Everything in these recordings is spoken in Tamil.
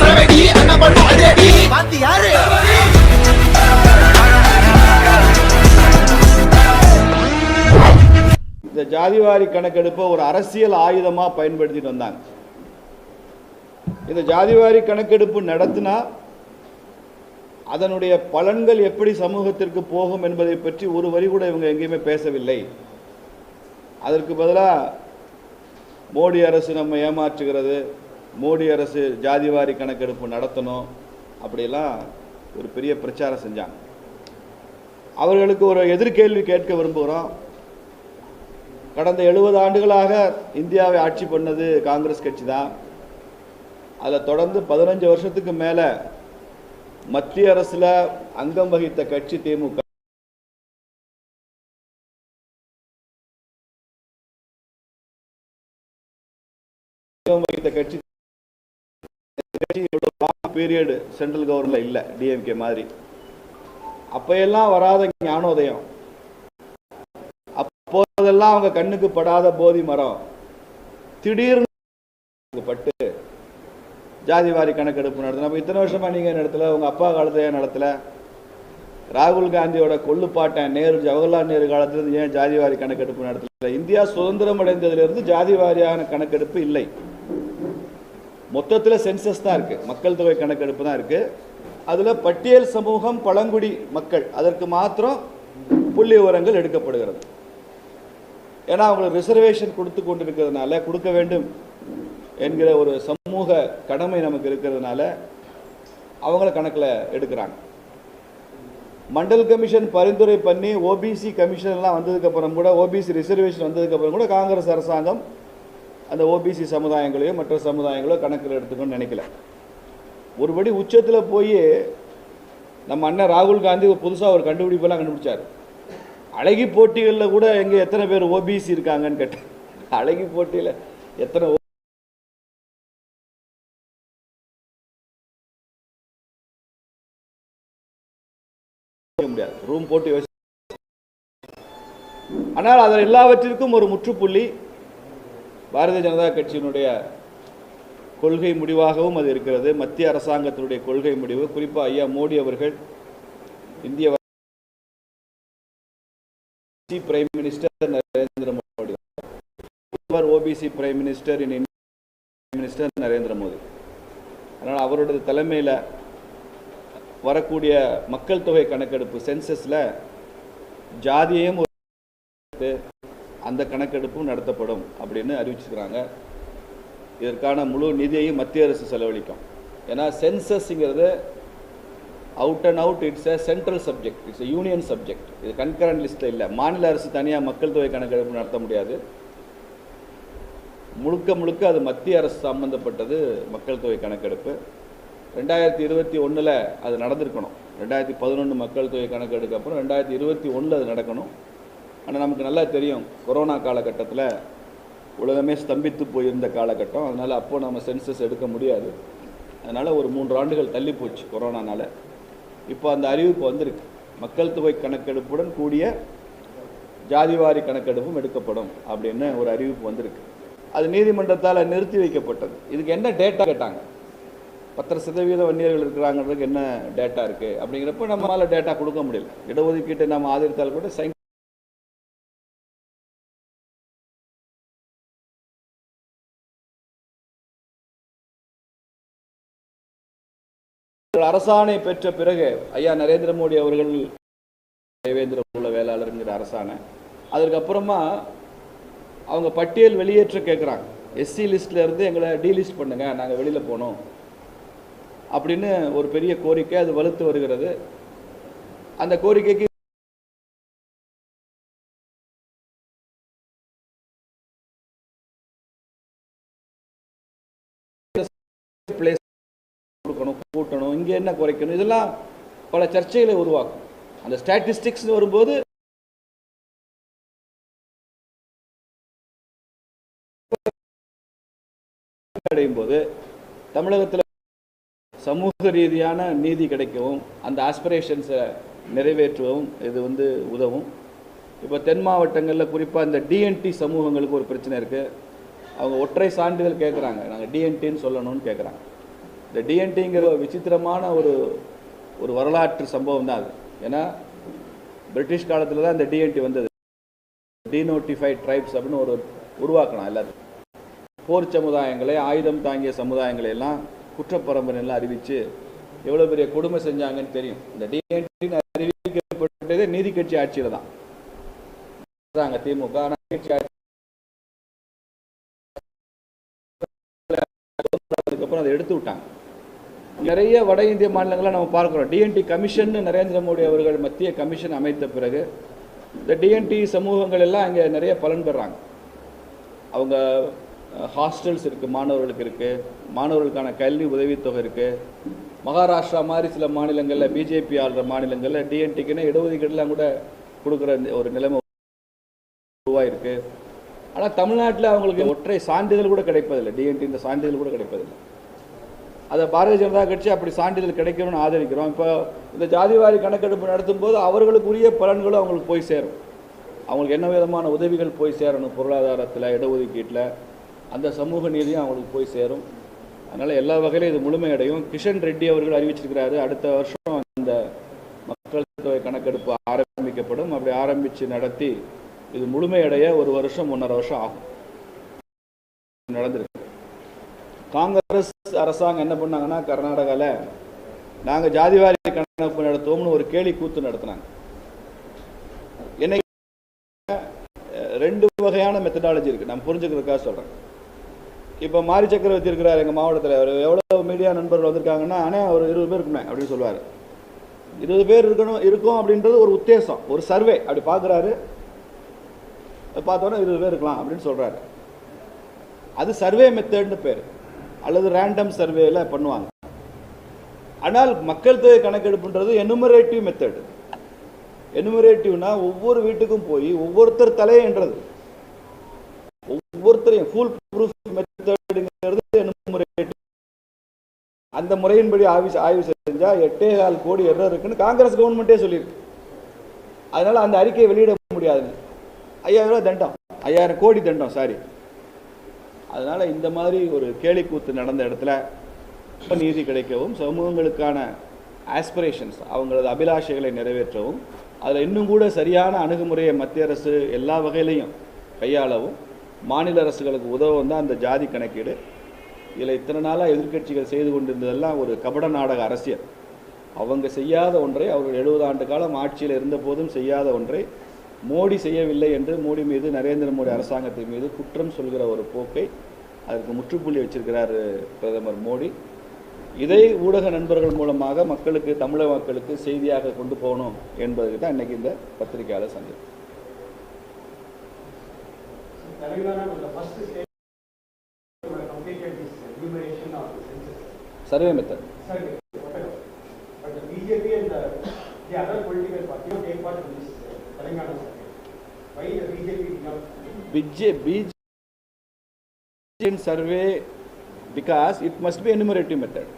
சரவெடி பாத்தி யாரு? இந்த ஜாதிவாரி கணக்கெடுப்பை ஒரு அரசியல் ஆயுதமாக பயன்படுத்திட்டு வந்தாங்க. இந்த ஜாதிவாரி கணக்கெடுப்பு நடத்தினா அதனுடைய பலன்கள் எப்படி சமூகத்திற்கு போகும் என்பதை பற்றி ஒரு வரி கூட இவங்க எங்கேயுமே பேசவில்லை. அதற்கு பதிலாக மோடி அரசு நம்ம ஏமாற்றுகிறது. மோடி அரசு ஜாதிவாரி கணக்கெடுப்பு நடத்தணும் அப்படிலாம் ஒரு பெரிய பிரச்சாரம் செஞ்சாங்க. அவர்களுக்கு ஒரு எதிர்கேள்வி கேட்க விரும்புகிறோம். கடந்த எழுபது ஆண்டுகளாக இந்தியாவை ஆட்சி பண்ணது காங்கிரஸ் கட்சி தான் அதில் தொடர்ந்து பதினஞ்சு வருஷத்துக்கு மேலே மத்திய அரசில் அங்கம் வகித்த கட்சி திமுக. அங்கம் வகித்த கட்சி பீரியடு சென்ட்ரல் கவர்மெண்ட்ல இல்லை டிஎம்கே மாதிரி. அப்பையெல்லாம் வராத ஞானோதயம். அப்போதெல்லாம் அவங்க கண்ணுக்கு படாத போதி மரம். திடீர்னு பட்டு ஜாதிவாரி கணக்கெடுப்பு நடத்தின அப்போ இத்தனை வருஷமா நீங்க நடத்தல? உங்க அப்பா காலத்துல ஏன் நடத்தல? ராகுல் காந்தியோட கொள்ளுப்பாட்டன் நேரு ஜவஹர்லால் நேரு காலத்துல இருந்து ஏன் ஜாதிவாரி கணக்கெடுப்பு நடத்தல? இந்தியா சுதந்திரம் அடைந்ததிலிருந்து ஜாதிவாரியான கணக்கெடுப்பு இல்லை. மொத்தத்தில் சென்சஸ் தான் இருக்குது மக்கள் தொகை கணக்கெடுப்பு தான் இருக்குது அதில் பட்டியல் சமூகம் பழங்குடி மக்கள் அதற்கு மாத்திரம் புள்ளி விவரங்கள் எடுக்கப்படுகிறது. ஏன்னா அவங்களுக்கு ரிசர்வேஷன் கொடுத்து கொண்டிருக்கிறதுனால கொடுக்க வேண்டும் என்கிற ஒரு சமூக கடமை நமக்கு இருக்கிறதுனால அவங்கள கணக்கில் எடுக்கிறாங்க. மண்டல் கமிஷன் பரிந்துரை பண்ணி ஓபிசி கமிஷன்லாம் வந்ததுக்கப்புறம் கூட ஓபிசி ரிசர்வேஷன் வந்ததுக்கப்புறம் கூட காங்கிரஸ் அரசாங்கம் அந்த ஓபிசி சமுதாயங்களையோ மற்ற சமுதாயங்களோ கணக்கில் எடுத்துக்கணும்னு நினைக்கல. ஒருபடி உச்சத்தில் போய் நம்ம அண்ணன் ராகுல் காந்தி புதுசாக ஒரு கண்டுபிடிப்பெல்லாம் கண்டுபிடிச்சார். அழகி போட்டிகளில் கூட எங்கே எத்தனை பேர் ஓபிசி இருக்காங்கன்னு கேட்டேன். அழகி போட்டியில் எத்தனை முடியாது. ரூம் போட்டு யோசி ஆனால் அதில் எல்லாவற்றிற்கும் ஒரு முற்றுப்புள்ளி பாரதிய ஜனதா கட்சியினுடைய கொள்கை முடிவாகவும் அது இருக்கிறது. மத்திய அரசாங்கத்தினுடைய கொள்கை முடிவு. குறிப்பாக ஐயா மோடி அவர்கள் இந்திய prime minister Narendra Modi. OBC prime minister in minister Narendra Modi. அதனால் அவருடைய தலைமையில் வரக்கூடிய மக்கள் தொகை கணக்கெடுப்பு சென்சஸில் ஜாதியையும் ஒரு அந்த கணக்கெடுப்பும் நடத்தப்படும் அப்படின்னு அறிவிச்சிருக்கிறாங்க. இதற்கான முழு நிதியையும் மத்திய அரசு செலவழிக்கும். ஏன்னா சென்சஸ்ங்கிறது out and out it's a central subject it's a union subject இது கன்கரண்ட் லிஸ்ட்டில் இல்லை. மாநில அரசு தனியாக மக்கள் தொகை கணக்கெடுப்பு நடத்த முடியாது. முழுக்க முழுக்க அது மத்திய அரசு சம்மந்தப்பட்டது மக்கள் தொகை கணக்கெடுப்பு. ரெண்டாயிரத்தி இருபத்தி ஒன்றில் அது நடந்திருக்கணும். ரெண்டாயிரத்தி பதினொன்று மக்கள் தொகை கணக்கெடுக்க அப்புறம் ரெண்டாயிரத்தி இருபத்தி ஒன்றில் அது நடக்கணும். ஆனால் நமக்கு நல்லா தெரியும் கொரோனா காலகட்டத்தில் உலகமே ஸ்தம்பித்து போயிருந்த காலகட்டம். அதனால் அப்போது நம்ம சென்சஸ் எடுக்க முடியாது. அதனால் ஒரு மூன்று ஆண்டுகள் தள்ளி போச்சு கொரோனானால். இப்போ அந்த அறிவிப்பு வந்திருக்கு. மக்கள் தொகை கணக்கெடுப்புடன் கூடிய ஜாதிவாரி கணக்கெடுப்பும் எடுக்கப்படும் அப்படின்னு ஒரு அறிவிப்பு வந்திருக்கு. அது நீதிமன்றத்தால் நிறுத்தி வைக்கப்பட்டது. இதுக்கு என்ன டேட்டா கேட்டாங்க? பத்தரை சதவீத வன்னியர்கள் இருக்கிறாங்கிறதுக்கு என்ன டேட்டா இருக்குது அப்படிங்கிறப்ப நம்மளால் டேட்டா கொடுக்க முடியல. இடஒதுக்கீட்டை நம்ம ஆதரித்தால் கூட சைன் அரசாணை பெற்ற பிறகு ஐயா நரேந்திர மோடி அவர்கள் தேவேந்திர குல வேளாளருங்கிற அரசாணை. அதற்கப்புறமா அவங்க பட்டியல் வெளியேற்ற கேட்குறாங்க எஸ்சி லிஸ்ட்ல இருந்து எங்களை டீலிஸ்ட் பண்ணுங்க நாங்கள் வெளியில் போனோம். அப்படின்னு ஒரு பெரிய கோரிக்கை அது வலுத்து வருகிறது. அந்த கோரிக்கைக்கு இங்கே என்ன குறைக்கணும்? இதெல்லாம் பல சர்ச்சைகளை உருவாக்கும். அந்த ஸ்டாட்டிஸ்டிக்ஸ் வரும்போது அடையும் போது தமிழகத்தில் சமூக ரீதியான நீதி கிடைக்கவும் அந்த ஆஸ்பிரேஷன்ஸை நிறைவேற்றவும் இது வந்து உதவும். இப்போ தென் மாவட்டங்களில் குறிப்பாக இந்த டிஎன்டி சமூகங்களுக்கு ஒரு பிரச்சனை இருக்குது அவங்க ஒற்றை சான்றிதழ் கேட்குறாங்க நாங்கள் டிஎன்டின்னு சொல்லணும்னு கேட்குறாங்க இந்த டிஎன்டிங்கிற விசித்திரமான ஒரு ஒரு வரலாற்று சம்பவம் தான் அது. ஏன்னா பிரிட்டிஷ் காலத்தில் தான் இந்த டிஎன்டி வந்தது. டீநோட்டிஃபைட் ட்ரைப்ஸ் அப்படின்னு ஒரு உருவாக்கணும் எல்லாத்தையும். போர் சமுதாயங்களை ஆயுதம் தாங்கிய சமுதாயங்களை எல்லாம் குற்றப்பரம்பரையெல்லாம் அறிவித்து எவ்வளோ பெரிய கொடுமை செஞ்சாங்கன்னு தெரியும். இந்த டிஎன்டின்னு அறிவிக்கப்பட்டதே நீதி கட்சி ஆட்சியில் தான். திமுக ஆனா ஆட்சி அதுக்கப்புறம் அதை எடுத்து விட்டாங்க. நிறைய வட இந்திய மாநிலங்களை நம்ம பார்க்குறோம். டிஎன்டி கமிஷன் நரேந்திர மோடி அவர்கள் மத்திய கமிஷன் அமைத்த பிறகு இந்த டிஎன்டி சமூகங்கள் எல்லாம் இங்கே நிறைய பலன் பெறாங்க. அவங்க ஹாஸ்டல்ஸ் இருக்குது மாணவர்களுக்கு இருக்குது மாணவர்களுக்கான கல்வி உதவித்தொகை இருக்குது மகாராஷ்டிரா மாதிரி சில மாநிலங்களில் பிஜேபி ஆளுற மாநிலங்களில் டிஎன்டிக்குன்னு இடஒதுக்கீடுலாம் கூட கொடுக்குற ஒரு நிலைமை உருவாயிருக்கு. ஆனால் தமிழ்நாட்டில் அவங்களுக்கு ஒற்றை சான்றிதழ் கூட கிடைப்பதில்லை. டிஎன்டி இந்த சான்றிதழ் கூட கிடைப்பதில்லை. அதை பாரதிய ஜனதா கட்சி அப்படி சான்றிதழ் கிடைக்கணும்னு ஆதரிக்கிறோம். இப்போ இந்த ஜாதிவாரி கணக்கெடுப்பு நடத்தும் போது அவர்களுக்குரிய பலன்களும் அவங்களுக்கு போய் சேரும். அவங்களுக்கு என்ன விதமான உதவிகள் போய் சேரணும்? பொருளாதாரத்தில் இடஒதுக்கீட்டில் அந்த சமூக நீதியும் அவங்களுக்கு போய் சேரும். அதனால் எல்லா வகையிலும் இது முழுமையடையும். கிஷன் ரெட்டி அவர்கள் அறிவிச்சிருக்கிறாரு அடுத்த வருஷம் அந்த மக்கள் தொகை கணக்கெடுப்பு ஆரம்பிக்கப்படும். அப்படி ஆரம்பித்து நடத்தி இது முழுமையடைய ஒரு வருஷம் ஒன்றரை வருஷம் ஆகும். நடந்திருக்கு. காங்கிரஸ் அரசாங்கம் என்ன பண்ணாங்கன்னா கர்நாடகாவில் நாங்கள் ஜாதிவாரி கணக்கு நடத்துவோம்னு ஒரு கேலி கூத்து நடத்தினாங்க. என்னை ரெண்டு வகையான மெத்தடாலஜி இருக்குது நான் புரிஞ்சுக்கிறதுக்காக சொல்கிறேன் இப்போ மாரி சக்கரவர்த்தி இருக்கிறார் எங்கள் மாவட்டத்தில். அவர் எவ்வளோ மீடியா நண்பர்கள் வந்திருக்காங்கன்னா ஆனால் ஒரு இருபது பேர் இருக்குமே அப்படின்னு சொல்லுவார். இருபது பேர் இருக்கணும் இருக்கும் அப்படின்றது ஒரு உத்தேசம் ஒரு சர்வே. அப்படி பார்க்குறாரு பார்த்தோன்னா இருபது பேர் இருக்கலாம் அப்படின்னு சொல்கிறாரு அது சர்வே மெத்தட்னு பேர். அல்லது ரேண்டம் சர்வேல பண்ணுவாங்க. ஆனால் மக்கள் தொகை கணக்கெடுப்புன்றது எனுமரேட்டிவ் மெத்தட் எனுமரேட்டிவ்னா ஒவ்வொரு வீட்டுக்கும் போய் ஒவ்வொருத்தர் தலையன்றது. ஒவ்வொருத்தரையும் ஃபுல் ப்ரூஃப் மெத்தடுங்கிறது எனுமரேட்டிவ் அந்த முறையின்படி ஆய்வு ஆய்வு செஞ்சா எட்டே கால் கோடி எரர் இருக்குன்னு காங்கிரஸ் கவர்மெண்ட்டே சொல்லியிருக்கு. அதனால அந்த அறிக்கையை வெளியிட முடியாதுங்க. ஐயாயிரம் ரூபாய் தண்டம். ஐயாயிரம் கோடி தண்டம் சாரி அதனால் இந்த மாதிரி ஒரு கேலிக்கூத்து நடந்த இடத்துல நீதி கிடைக்கவும் சமூகங்களுக்கான ஆஸ்பிரேஷன்ஸ் அவங்களது அபிலாஷைகளை நிறைவேற்றவும் அதில் இன்னும் கூட சரியான அணுகுமுறையை மத்திய அரசு எல்லா வகையிலையும் கையாளவும் மாநில அரசுகளுக்கு உதவும் தான் அந்த ஜாதி கணக்கீடு. இதில் இத்தனை நாளாக எதிர்க்கட்சிகள் செய்து கொண்டிருந்ததெல்லாம் ஒரு கபட நாடக அரசியல். அவங்க செய்யாத ஒன்றை அவர்கள் எழுபது ஆண்டு காலம் ஆட்சியில் இருந்த போதும் செய்யாத ஒன்றை மோடி செய்யவில்லை என்று மோடி மீது நரேந்திர மோடி அரசாங்கத்தின் மீது குற்றம் சொல்கிற ஒரு போக்கை அதற்கு முற்றுப்புள்ளி வச்சிருக்கிறார் பிரதமர் மோடி. இதை ஊடக நண்பர்கள் மூலமாக மக்களுக்கு தமிழக மக்களுக்கு செய்தியாக கொண்டு போகணும் என்பதற்கு தான் இன்னைக்கு இந்த பத்திரிகையாளர் சந்திப்பு survey method survey, and the, the other political parties take part in this. Uh, Telangana survey. Survey because it must be enumerative method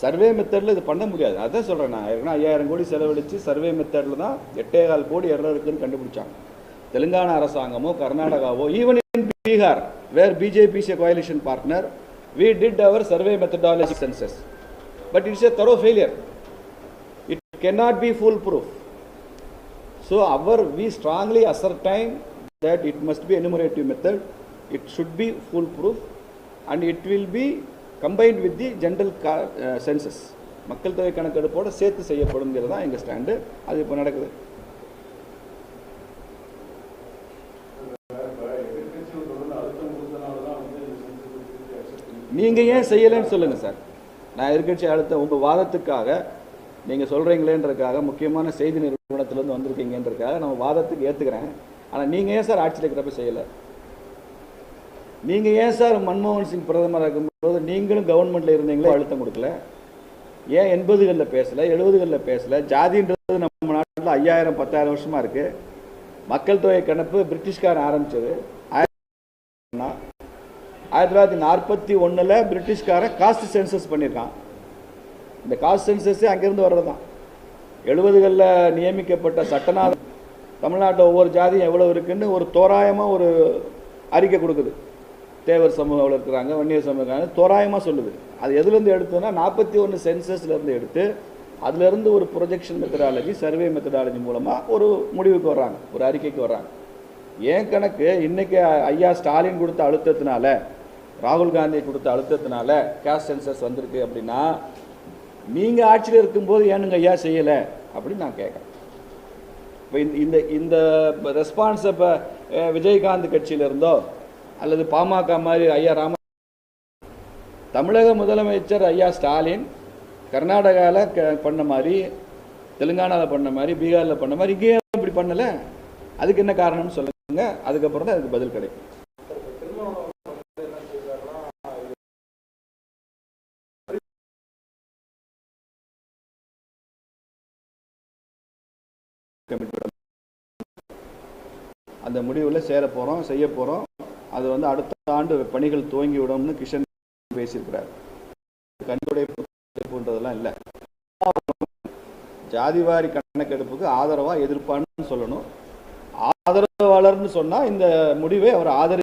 survey மெத்தடில் இது பண்ண முடியாது. அதான் சொல்கிறேன் நான். ஏன்னா ஐயாயிரம் கோடி செலவழித்து சர்வே மெத்தடில் தான் எட்டே கால் கோடி எரர் இருக்குன்னு கண்டுபிடிச்சாங்க. தெலுங்கானா அரசாங்கமோ கர்நாடகாவோ even in Bihar where BJP is coalition partner we did our survey methodology census but it's a thorough failure it cannot be full proof so our we strongly ascertain that it must be enumerative method it should be foolproof and it will be combined with the general uh, census மக்கள் தொகை கணக்கெடுப்போட சேர்த்து செய்யப்படுங்கிறது தான் எங்கள் ஸ்டாண்டு அது இப்போ நடக்குது நீங்கள் ஏன் செய்யலைன்னு சொல்லுங்கள் சார் நான் எதிர்கட்சி அழுத்த உங்கள் வாதத்துக்காக நீங்கள் சொல்கிறீங்களேன்றதுக்காக முக்கியமான செய்தி நிறுவனத்திலேருந்து வந்திருக்கீங்கன்றதுக்காக நம்ம வாதத்துக்கு ஏற்றுக்கிறேன் ஆனால் நீங்கள் ஏன் சார் ஆட்சியில் இருக்கிறப்ப செய்யலை? நீங்கள் ஏன் சார் மன்மோகன் சிங் பிரதமராக இருக்கும்போது நீங்களும் கவர்மெண்ட்டில் இருந்தீங்களோ அழுத்தம் கொடுக்கல? ஏன் எண்பதுகளில் பேசலை எழுபதுகளில் பேசலை? ஜாதின்றது நம்ம நாட்டில் ஐயாயிரம் பத்தாயிரம் வருஷமாக இருக்குது மக்கள் தொகை கணப்பு பிரிட்டிஷ்காரன் ஆரம்பித்தது ஆயிரத்தி ஆயிரத்தி தொள்ளாயிரத்தி நாற்பத்தி ஒன்றில் பிரிட்டிஷ்காரன் காஸ்ட் சென்சஸ் பண்ணியிருக்கான். இந்த காஸ்ட் சென்சஸே அங்கேருந்து வர்றது தான் எழுபதுகளில் நியமிக்கப்பட்ட சட்டநாத தமிழ்நாட்டில் ஒவ்வொரு ஜாதியும் எவ்வளோ இருக்குன்னு ஒரு தோராயமாக ஒரு அறிக்கை கொடுக்குது. தேவர் சமூகம் இருக்கிறாங்க வன்னியர் சமூகம் இருக்காங்க தோராயமாக சொல்லுது. அது எதுலேருந்து எடுத்தோன்னா நாற்பத்தி ஒன்று சென்சஸ்லேருந்து எடுத்து அதுலேருந்து ஒரு ப்ரொஜெக்ஷன் மெத்தடாலஜி சர்வே மெத்தடாலஜி மூலமாக ஒரு முடிவுக்கு வர்றாங்க ஒரு அறிக்கைக்கு வர்றாங்க. ஏன் கணக்கு? இன்றைக்கி ஐயா ஸ்டாலின் கொடுத்த அழுத்தத்தினால ராகுல் காந்தி கொடுத்த அழுத்தத்தினால கேஸ்ட் சென்சஸ் வந்திருக்கு அப்படின்னா நீங்கள் ஆட்சியில் இருக்கும்போது ஏனுங்க ஐயா செய்யலை? அப்படின்னு நான் கேட்குறேன் இப்போ இந்த இந்த இந்த ரெஸ்பான்ஸை இப்போ விஜயகாந்த் கட்சியில இருந்தோ அல்லது பாமக மாதிரி ஐயா ராம தமிழக முதலமைச்சர் ஐயா ஸ்டாலின் கர்நாடகாவில் க பண்ண மாதிரி தெலுங்கானாவில் பண்ண மாதிரி பீகாரில் பண்ண மாதிரி இங்கேயும் இப்படி பண்ணலை. அதுக்கு என்ன காரணம்னு சொல்லுங்க. அதுக்கப்புறம் தான் அதுக்கு பதில் கிடைக்கும். அந்த முடிவில் சேர போகிறோம் செய்ய போகிறோம் அது வந்து அடுத்த ஆண்டு பணிகள் துவங்கி விடும்னு கிஷன் பேசியிருக்கிறார். கண்டுடைப்புன்றதெல்லாம் இல்லை. ஜாதிவாரி கணக்கெடுப்புக்கு ஆதரவாக எதிர்ப்பான்னு சொல்லணும். ஆதரவாளர்னு சொன்னால் இந்த முடிவை அவர் ஆதரி